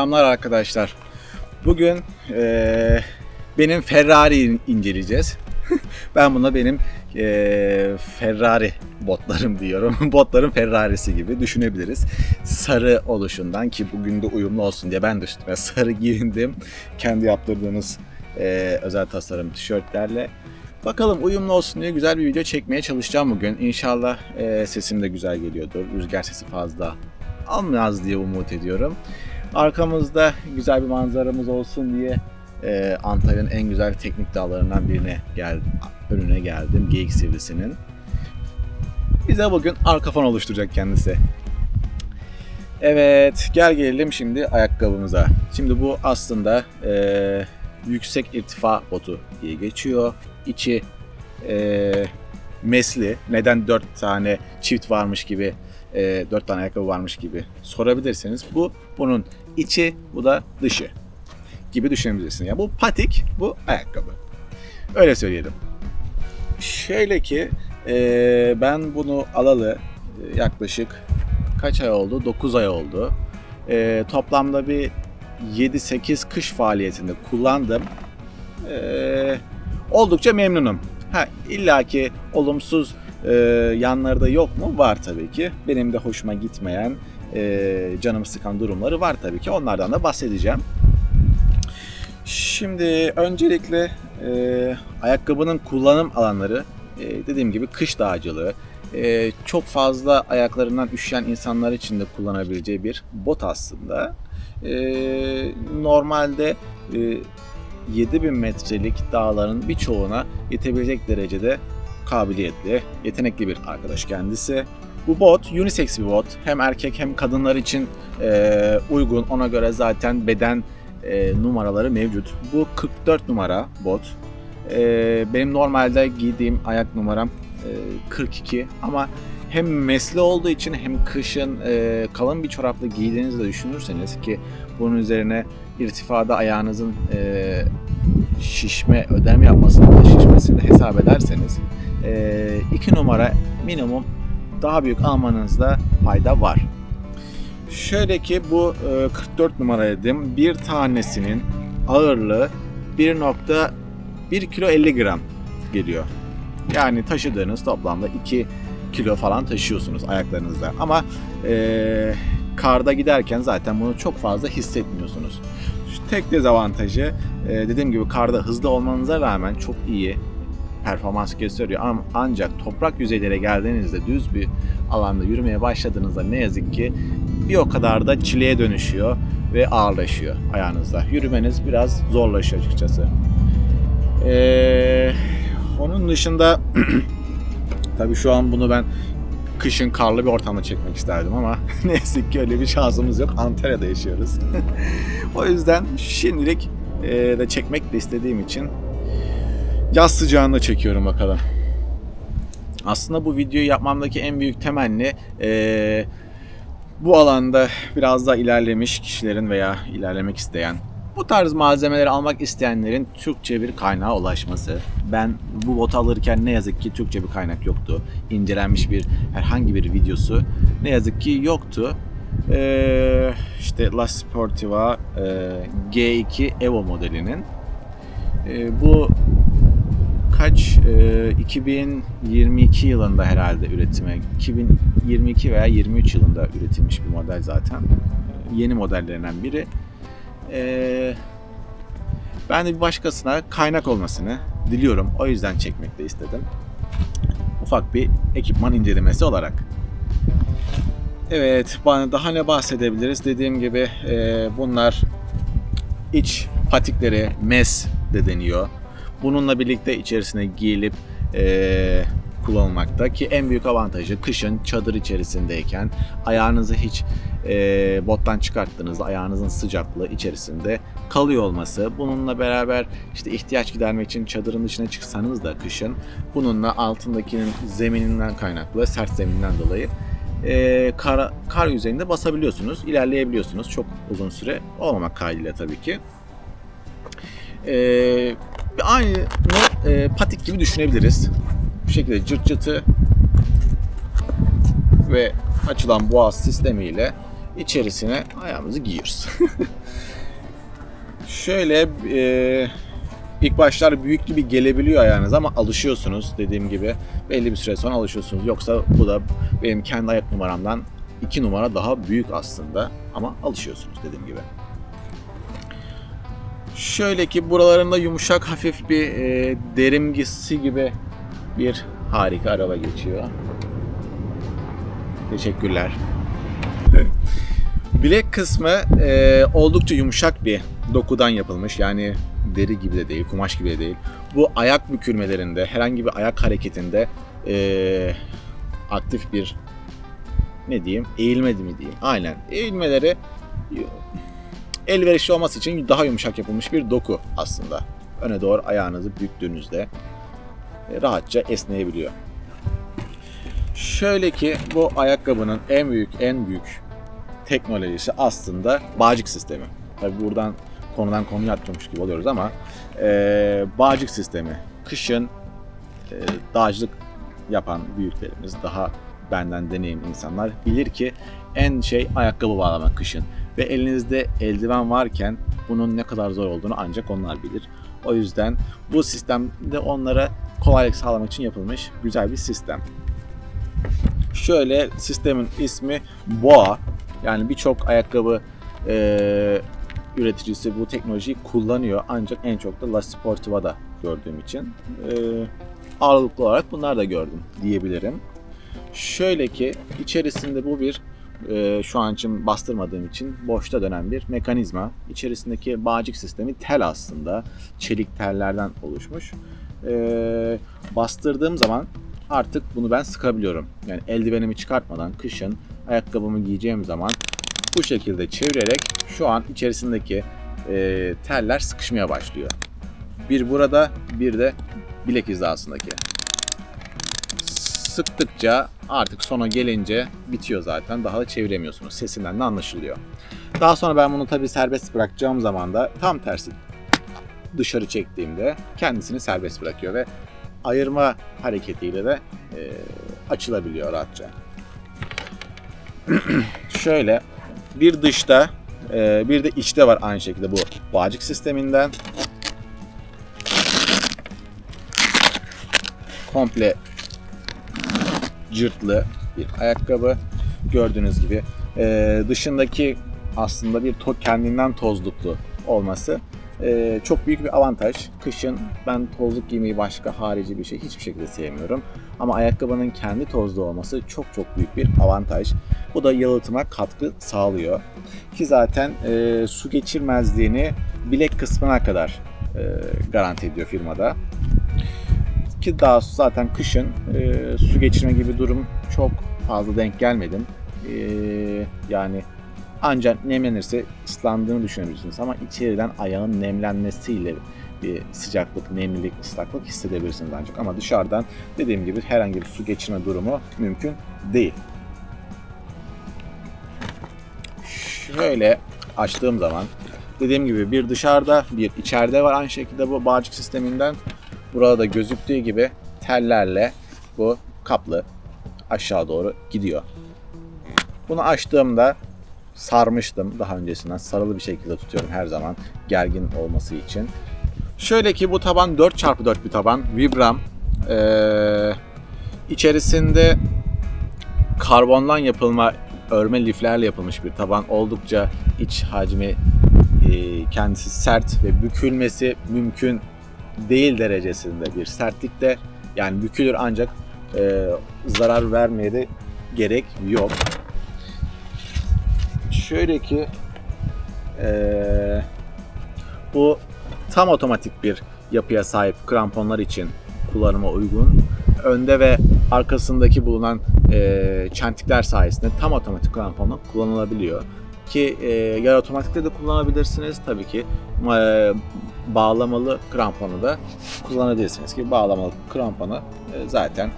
Selamlar arkadaşlar. Bugün eee, benim Ferrari'yi inceleyeceğiz. ben buna benim eee, Ferrari botlarım diyorum. Botların Ferrari'si gibi düşünebiliriz. Sarı oluşundan ki bugün de uyumlu olsun diye ben de üstüme sarı giyindim. Kendi yaptırdığımız eee, özel tasarım tişörtlerle. Bakalım uyumlu olsun diye güzel bir video çekmeye çalışacağım bugün. İnşallah eee, sesim de güzel geliyordur. Rüzgar sesi fazla almaz diye umut ediyorum. Arkamızda güzel bir manzaramız olsun diye e, Antalya'nın en güzel teknik dağlarından birine geldim. Önüne geldim. Geyik Sivrisi'nin. Bize bugün arka fon oluşturacak kendisi. Evet, gel gelelim şimdi ayakkabımıza. Şimdi bu aslında e, yüksek irtifa botu diye geçiyor. İçi e, mesli. Neden dört tane çift varmış gibi, e, dört tane ayakkabı varmış gibi sorabilirsiniz. Bu bunun içi, bu da dışı gibi düşünebilirsiniz. Ya bu patik, bu ayakkabı. Öyle söyleyelim. Şöyle ki e, ben bunu alalı e, yaklaşık kaç ay oldu? 9 ay oldu. E, toplamda bir 7-8 kış faaliyetinde kullandım. E, oldukça memnunum. Ha illaki olumsuz e, yanları da yok mu? Var tabii ki. Benim de hoşuma gitmeyen, e, canımı sıkan durumları var tabii ki. Onlardan da bahsedeceğim. Şimdi öncelikle e, ayakkabının kullanım alanları e, dediğim gibi kış dağcılığı, e, çok fazla ayaklarından üşüyen insanlar için de kullanabileceği bir bot aslında. E, normalde e, 7000 metrelik dağların birçoğuna yetebilecek derecede kabiliyetli, yetenekli bir arkadaş kendisi. Bu bot unisex bir bot. Hem erkek hem kadınlar için e, uygun. Ona göre zaten beden e, numaraları mevcut. Bu 44 numara bot. E, benim normalde giydiğim ayak numaram e, 42 ama hem mesli olduğu için hem kışın e, kalın bir çorapla giydiğinizi de düşünürseniz ki bunun üzerine irtifada ayağınızın e, şişme, ödem yapmasını da şişmesini de hesap ederseniz 2 numara minimum daha büyük almanızda fayda var. Şöyle ki bu e, 44 numara dedim. Bir tanesinin ağırlığı 1.1 kilo 50 gram geliyor. Yani taşıdığınız toplamda 2 kilo falan taşıyorsunuz ayaklarınızda. Ama e, karda giderken zaten bunu çok fazla hissetmiyorsunuz. Tek dezavantajı e, dediğim gibi karda hızlı olmanıza rağmen çok iyi performans gösteriyor. Ancak toprak yüzeylere geldiğinizde düz bir alanda yürümeye başladığınızda ne yazık ki bir o kadar da çileye dönüşüyor ve ağırlaşıyor ayağınızda. Yürümeniz biraz zorlaşıyor açıkçası. Ee, onun dışında tabii şu an bunu ben kışın karlı bir ortamda çekmek isterdim ama ne yazık ki öyle bir şansımız yok. Antalya'da yaşıyoruz. o yüzden şimdilik e, de çekmek de istediğim için yaz sıcağında çekiyorum bakalım. Aslında bu videoyu yapmamdaki en büyük temenni e, bu alanda biraz daha ilerlemiş kişilerin veya ilerlemek isteyen bu tarz malzemeleri almak isteyenlerin Türkçe bir kaynağa ulaşması. Ben bu botu alırken ne yazık ki Türkçe bir kaynak yoktu. İncelenmiş bir herhangi bir videosu ne yazık ki yoktu. Ee, işte La Sportiva e, G2 Evo modelinin. E, bu kaç e, 2022 yılında herhalde üretime 2022 veya 23 yılında üretilmiş bir model zaten. E, Yeni modellerinden biri. E, ben de bir başkasına kaynak olmasını diliyorum. O yüzden çekmek de istedim. Ufak bir ekipman incelemesi olarak. Evet, bana daha ne bahsedebiliriz? Dediğim gibi e, bunlar iç patikleri mes de deniyor. Bununla birlikte içerisine giyilip e, kullanılmakta ki en büyük avantajı kışın çadır içerisindeyken ayağınızı hiç e, bottan çıkarttığınızda ayağınızın sıcaklığı içerisinde kalıyor olması. Bununla beraber işte ihtiyaç gidermek için çadırın dışına çıksanız da kışın bununla altındakinin zemininden kaynaklı sert zeminden dolayı e, kar, kar yüzeyinde basabiliyorsunuz, ilerleyebiliyorsunuz çok uzun süre olmamak kaydıyla tabii ki. E, aynı e, patik gibi düşünebiliriz. Bu şekilde cırt cırtı ve açılan boğaz sistemiyle içerisine ayağımızı giyiyoruz. Şöyle e, ilk başlar büyük gibi gelebiliyor ayağınız ama alışıyorsunuz dediğim gibi. Belli bir süre sonra alışıyorsunuz. Yoksa bu da benim kendi ayak numaramdan 2 numara daha büyük aslında ama alışıyorsunuz dediğim gibi. Şöyle ki buralarında yumuşak hafif bir e, derimgisi gibi bir harika araba geçiyor. Teşekkürler. Bilek kısmı e, oldukça yumuşak bir dokudan yapılmış. Yani deri gibi de değil, kumaş gibi de değil. Bu ayak bükülmelerinde, herhangi bir ayak hareketinde e, aktif bir ne diyeyim, eğilme mi diyeyim. Aynen. Eğilmeleri elverişli olması için daha yumuşak yapılmış bir doku aslında. Öne doğru ayağınızı büktüğünüzde e, rahatça esneyebiliyor. Şöyle ki bu ayakkabının en büyük en büyük teknolojisi aslında bağcık sistemi. Tabi buradan konudan konuya atlıyormuş gibi oluyoruz ama e, bağcık sistemi. Kışın e, dağcılık yapan büyüklerimiz daha benden deneyimli insanlar bilir ki en şey ayakkabı bağlamak kışın. Ve elinizde eldiven varken bunun ne kadar zor olduğunu ancak onlar bilir. O yüzden bu sistemde onlara kolaylık sağlamak için yapılmış güzel bir sistem. Şöyle sistemin ismi BOA. Yani birçok ayakkabı e, üreticisi bu teknolojiyi kullanıyor. Ancak en çok da La Sportiva'da gördüğüm için e, ağırlıklı olarak bunlar da gördüm diyebilirim. Şöyle ki içerisinde bu bir e, şu an için bastırmadığım için boşta dönen bir mekanizma. İçerisindeki bağcık sistemi tel aslında. Çelik tellerden oluşmuş. E, bastırdığım zaman artık bunu ben sıkabiliyorum. Yani eldivenimi çıkartmadan kışın ayakkabımı giyeceğim zaman bu şekilde çevirerek şu an içerisindeki e, teller sıkışmaya başlıyor. Bir burada bir de bilek hizasındaki. Sıktıkça artık sona gelince bitiyor zaten. Daha da çeviremiyorsunuz. Sesinden de anlaşılıyor. Daha sonra ben bunu tabii serbest bırakacağım zaman da tam tersi dışarı çektiğimde kendisini serbest bırakıyor ve ayırma hareketiyle de e, açılabiliyor rahatça. Şöyle bir dışta e, bir de içte var aynı şekilde bu bağcık sisteminden. Komple cırtlı bir ayakkabı. Gördüğünüz gibi e, dışındaki aslında bir to kendinden tozluklu olması e, çok büyük bir avantaj. Kışın ben tozluk giymeyi başka harici bir şey hiçbir şekilde sevmiyorum. Ama ayakkabının kendi tozlu olması çok çok büyük bir avantaj. Bu da yalıtıma katkı sağlıyor. Ki zaten e, su geçirmezliğini bilek kısmına kadar e, garanti ediyor firmada. Ki daha zaten kışın e, su geçirme gibi durum çok fazla denk gelmedim. E, yani ancak nemlenirse ıslandığını düşünebilirsiniz ama içeriden ayağın nemlenmesiyle bir sıcaklık, nemlilik, ıslaklık hissedebilirsiniz ancak. Ama dışarıdan dediğim gibi herhangi bir su geçirme durumu mümkün değil. Şöyle açtığım zaman dediğim gibi bir dışarıda bir içeride var aynı şekilde bu bağcık sisteminden. Burada da gözüktüğü gibi tellerle bu kaplı aşağı doğru gidiyor. Bunu açtığımda sarmıştım daha öncesinden. Sarılı bir şekilde tutuyorum her zaman gergin olması için. Şöyle ki bu taban 4x4 bir taban. Vibram. Ee, içerisinde karbondan yapılma örme liflerle yapılmış bir taban. Oldukça iç hacmi e, kendisi sert ve bükülmesi mümkün değil derecesinde bir sertlikte. Yani bükülür ancak e, zarar vermeye de gerek yok şöyle ki ee, bu tam otomatik bir yapıya sahip kramponlar için kullanıma uygun. Önde ve arkasındaki bulunan e, çentikler sayesinde tam otomatik kramponla kullanılabiliyor. Ki e, yarı otomatikte de kullanabilirsiniz. Tabii ki e, bağlamalı kramponu da kullanabilirsiniz ki bağlamalı kramponu e, zaten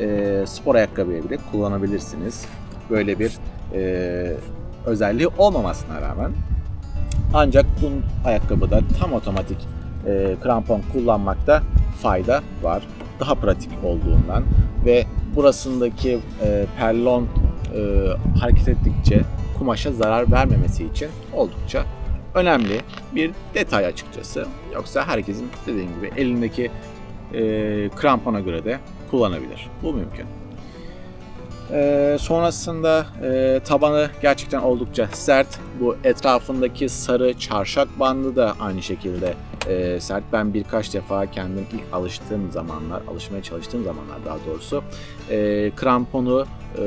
e, spor ayakkabıya bile kullanabilirsiniz. Böyle bir e, özelliği olmamasına rağmen ancak bu ayakkabıda tam otomatik krampon kullanmakta fayda var. Daha pratik olduğundan ve burasındaki perlon hareket ettikçe kumaşa zarar vermemesi için oldukça önemli bir detay açıkçası. Yoksa herkesin dediğim gibi elindeki e, krampona göre de kullanabilir. Bu mümkün. E, sonrasında e, tabanı gerçekten oldukça sert. Bu etrafındaki sarı çarşak bandı da aynı şekilde e, sert. Ben birkaç defa kendim ilk alıştığım zamanlar, alışmaya çalıştığım zamanlar daha doğrusu e, kramponu e,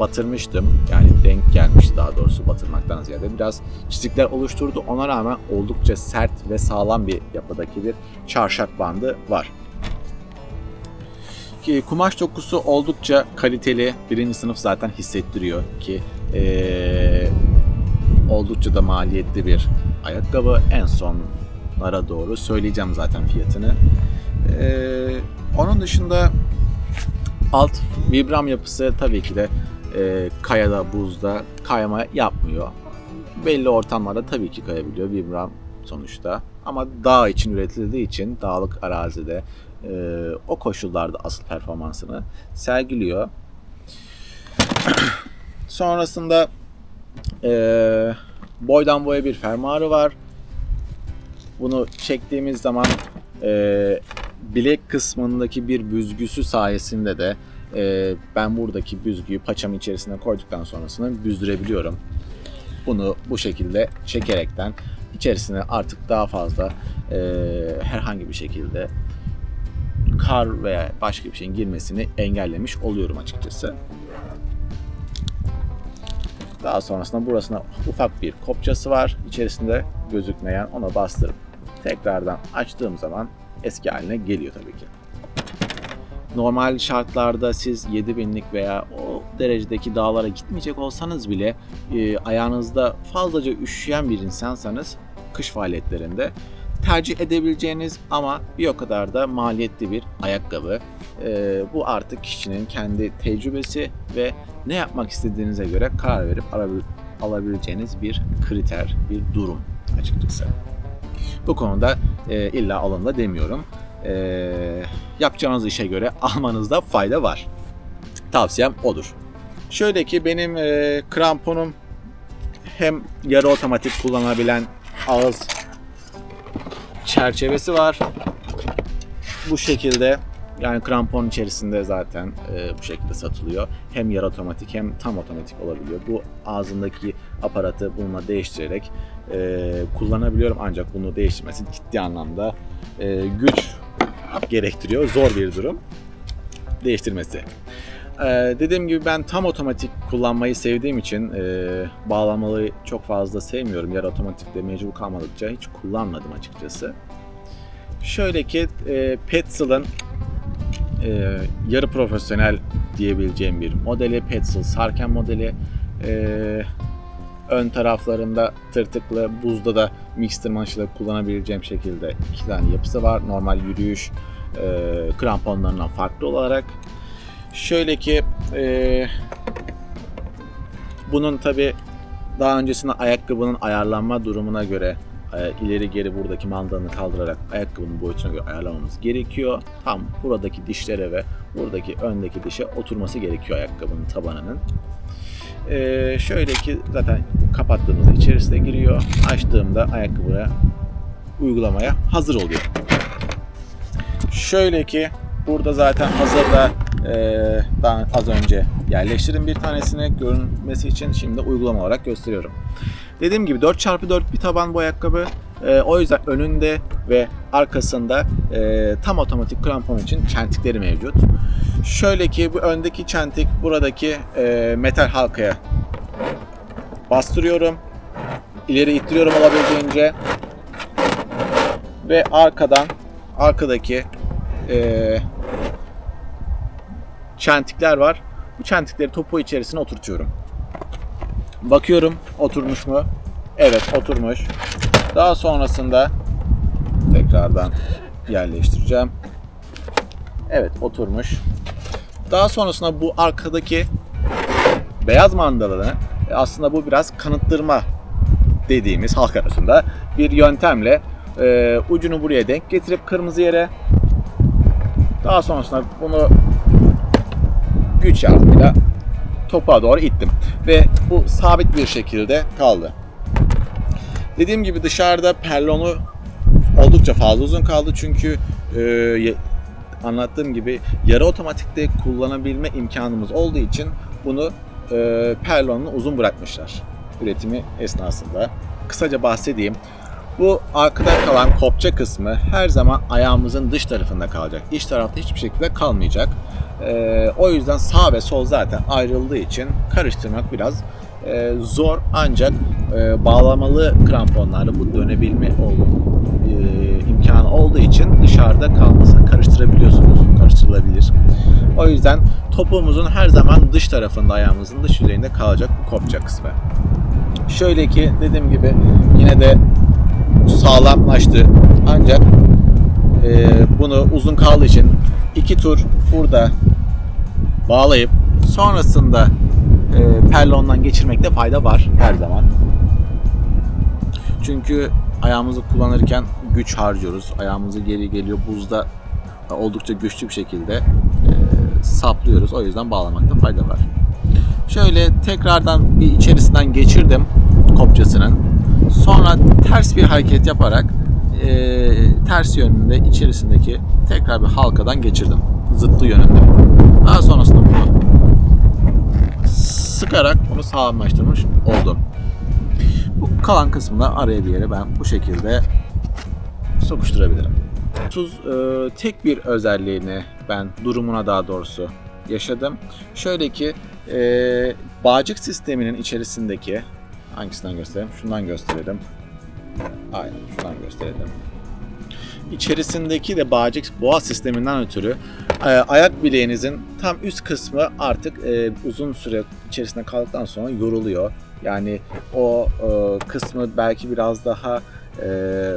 batırmıştım. Yani denk gelmişti daha doğrusu batırmaktan ziyade. Biraz çizikler oluşturdu. Ona rağmen oldukça sert ve sağlam bir yapıdaki bir çarşak bandı var. Ki kumaş dokusu oldukça kaliteli. Birinci sınıf zaten hissettiriyor ki eee, oldukça da maliyetli bir ayakkabı. En sonlara doğru söyleyeceğim zaten fiyatını. Eee, onun dışında alt vibram yapısı tabii ki de eee, kayada, buzda kayma yapmıyor. Belli ortamlarda tabii ki kayabiliyor vibram sonuçta. Ama dağ için üretildiği için dağlık arazide e, o koşullarda asıl performansını sergiliyor. Sonrasında e, boydan boya bir fermuarı var. Bunu çektiğimiz zaman e, bilek kısmındaki bir büzgüsü sayesinde de e, ben buradaki büzgüyü paçamın içerisine koyduktan sonrasını büzdürebiliyorum. Bunu bu şekilde çekerekten içerisine artık daha fazla e, herhangi bir şekilde kar veya başka bir şeyin girmesini engellemiş oluyorum açıkçası. Daha sonrasında burasına ufak bir kopçası var. İçerisinde gözükmeyen ona bastırıp tekrardan açtığım zaman eski haline geliyor tabii ki. Normal şartlarda siz 7000'lik veya o derecedeki dağlara gitmeyecek olsanız bile e, ayağınızda fazlaca üşüyen bir insansanız kış faaliyetlerinde tercih edebileceğiniz ama bir o kadar da maliyetli bir ayakkabı. E, bu artık kişinin kendi tecrübesi ve ne yapmak istediğinize göre karar verip alabil- alabileceğiniz bir kriter, bir durum açıkçası. Bu konuda e, illa alınla demiyorum. E, yapacağınız işe göre almanızda fayda var. Tavsiyem odur. Şöyle ki benim e, kramponum hem yarı otomatik kullanabilen ağız çerçevesi var. Bu şekilde yani krampon içerisinde zaten e, bu şekilde satılıyor. Hem yarı otomatik hem tam otomatik olabiliyor. Bu ağzındaki aparatı bununla değiştirerek e, kullanabiliyorum. Ancak bunu değiştirmesi ciddi anlamda e, güç gerektiriyor. Zor bir durum. Değiştirmesi. Ee, dediğim gibi ben tam otomatik kullanmayı sevdiğim için e, bağlamaları çok fazla sevmiyorum. Yarı otomatikte mecbur kalmadıkça hiç kullanmadım açıkçası. Şöyle ki e, Petzl'ın e, yarı profesyonel diyebileceğim bir modeli. Petzl Sarken modeli. E, ön taraflarında tırtıklı, buzda da mixter manşıyla kullanabileceğim şekilde iki tane yapısı var. Normal yürüyüş e, kramponlarından farklı olarak. Şöyle ki e, bunun tabi daha öncesinde ayakkabının ayarlanma durumuna göre e, ileri geri buradaki mandalını kaldırarak ayakkabının boyutuna göre ayarlamamız gerekiyor. Tam buradaki dişlere ve buradaki öndeki dişe oturması gerekiyor ayakkabının tabanının. E, şöyle ki zaten kapattığımızda içerisine giriyor. Açtığımda ayakkabıya uygulamaya hazır oluyor. Şöyle ki burada zaten hazırda ee, daha az önce yerleştirdim bir tanesini görünmesi için şimdi uygulama olarak gösteriyorum. Dediğim gibi 4x4 bir taban bu ayakkabı. Ee, o yüzden önünde ve arkasında e, tam otomatik krampon için çentikleri mevcut. Şöyle ki bu öndeki çentik buradaki e, metal halkaya bastırıyorum. İleri ittiriyorum olabildiğince. Ve arkadan arkadaki e, çentikler var. Bu çentikleri topu içerisine oturtuyorum. Bakıyorum oturmuş mu? Evet oturmuş. Daha sonrasında tekrardan yerleştireceğim. Evet oturmuş. Daha sonrasında bu arkadaki beyaz mandalını e, aslında bu biraz kanıttırma dediğimiz halk arasında bir yöntemle e, ucunu buraya denk getirip kırmızı yere daha sonrasında bunu güç yardımıyla topuğa doğru ittim. Ve bu sabit bir şekilde kaldı. Dediğim gibi dışarıda perlonu oldukça fazla uzun kaldı çünkü e, anlattığım gibi yarı otomatikte kullanabilme imkanımız olduğu için bunu e, perlonunu uzun bırakmışlar üretimi esnasında. Kısaca bahsedeyim. Bu arkada kalan kopça kısmı her zaman ayağımızın dış tarafında kalacak. İç tarafta hiçbir şekilde kalmayacak. E, o yüzden sağ ve sol zaten ayrıldığı için karıştırmak biraz e, zor ancak e, bağlamalı kramponlarla bu dönebilme ol- e, imkanı olduğu için dışarıda kalmasını karıştırabiliyorsunuz. Karıştırılabilir. O yüzden topuğumuzun her zaman dış tarafında ayağımızın dış yüzeyinde kalacak bu kopça kısmı. Şöyle ki dediğim gibi yine de sağlamlaştı. Ancak e, bunu uzun kaldığı için iki tur burada bağlayıp sonrasında e, perlondan geçirmekte fayda var her zaman. Çünkü ayağımızı kullanırken güç harcıyoruz. Ayağımızı geri geliyor buzda oldukça güçlü bir şekilde e, saplıyoruz. O yüzden bağlamakta fayda var. Şöyle tekrardan bir içerisinden geçirdim kopçasının. Sonra ters bir hareket yaparak e, ters yönünde içerisindeki tekrar bir halkadan geçirdim. Zıttı yönünde. Daha sonrasında bunu sıkarak bunu sağlamlaştırmış oldum. Bu kalan kısmını araya bir yere ben bu şekilde sokuşturabilirim. Tuz e, tek bir özelliğini ben durumuna daha doğrusu yaşadım. Şöyle ki e, bağcık sisteminin içerisindeki hangisinden göstereyim? Şundan gösterelim. Aynen şundan gösterelim. İçerisindeki de bağcık boğa sisteminden ötürü e, ayak bileğinizin tam üst kısmı artık e, uzun süre içerisinde kaldıktan sonra yoruluyor. Yani o e, kısmı belki biraz daha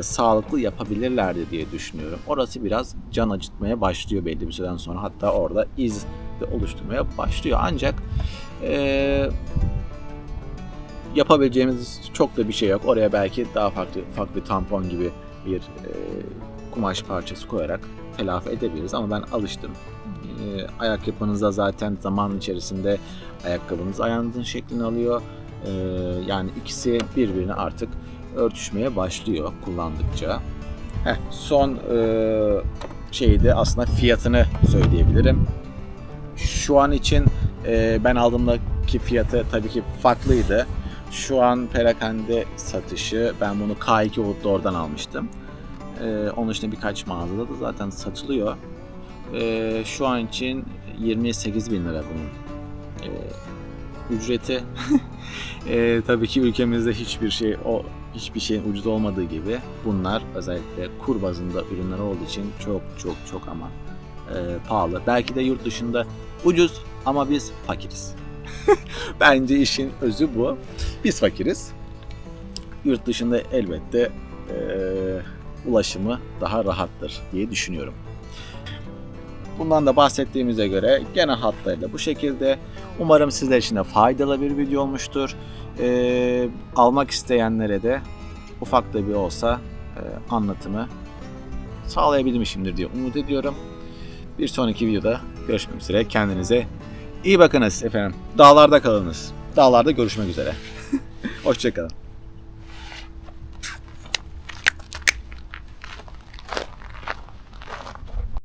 sağlıklı yapabilirlerdi diye düşünüyorum. Orası biraz can acıtmaya başlıyor belli bir süreden sonra. Hatta orada iz de oluşturmaya başlıyor. Ancak yapabileceğimiz çok da bir şey yok. Oraya belki daha farklı farklı tampon gibi bir e, kumaş parçası koyarak telafi edebiliriz ama ben alıştım. E, ayak yapınızda zaten zaman içerisinde ayakkabınız ayağınızın şeklini alıyor. E, yani ikisi birbirine artık örtüşmeye başlıyor kullandıkça. Heh, son e, şeyi aslında fiyatını söyleyebilirim. Şu an için e, ben aldığımdaki fiyatı tabii ki farklıydı. Şu an perakende satışı ben bunu K2 Wood'da almıştım. E, onun dışında birkaç mağazada da zaten satılıyor. E, şu an için 28 bin lira bunun e, ücreti. e, tabii ki ülkemizde hiçbir şey o hiçbir şeyin ucuz olmadığı gibi bunlar özellikle kur bazında ürünler olduğu için çok çok çok ama e, pahalı. Belki de yurt dışında ucuz ama biz fakiriz. Bence işin özü bu. Biz fakiriz. Yurt dışında elbette e, ulaşımı daha rahattır diye düşünüyorum. Bundan da bahsettiğimize göre genel hatlarıyla bu şekilde. Umarım sizler için de faydalı bir video olmuştur. E, almak isteyenlere de ufak da bir olsa e, anlatımı sağlayabilmişimdir diye umut ediyorum. Bir sonraki videoda görüşmek üzere. Kendinize iyi bakınız efendim. Dağlarda kalınız. Dağlarda görüşmek üzere. Hoşçakalın.